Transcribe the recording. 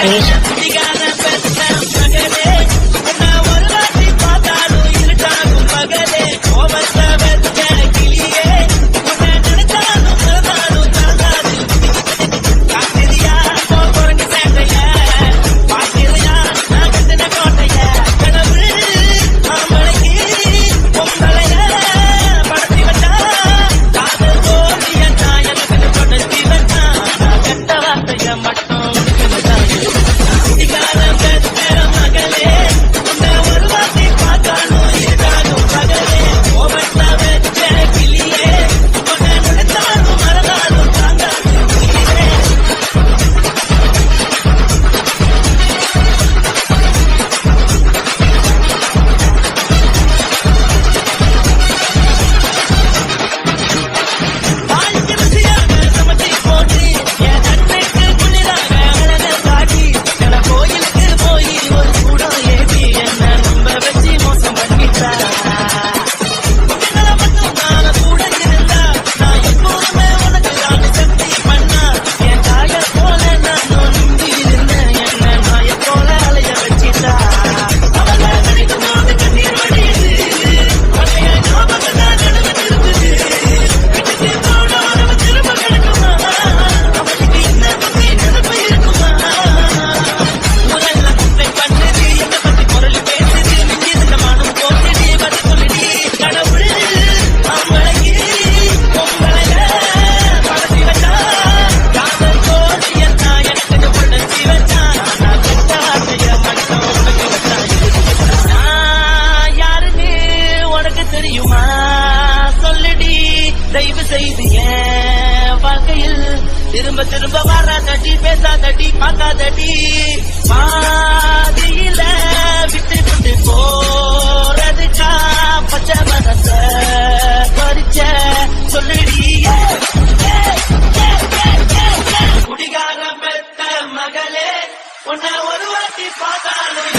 Anisha. என் வாழ்க்கையில் திரும்ப திரும்ப வராதடி பேசாதடி பார்க்காதடி மாதிரியில விட்டு விட்டு போறதுக்கா பச்சை மனச பறிச்ச சொல்லுடி. குடிகார பெத்த மகளே உன்னை ஒரு வாட்டி பார்த்தாலும்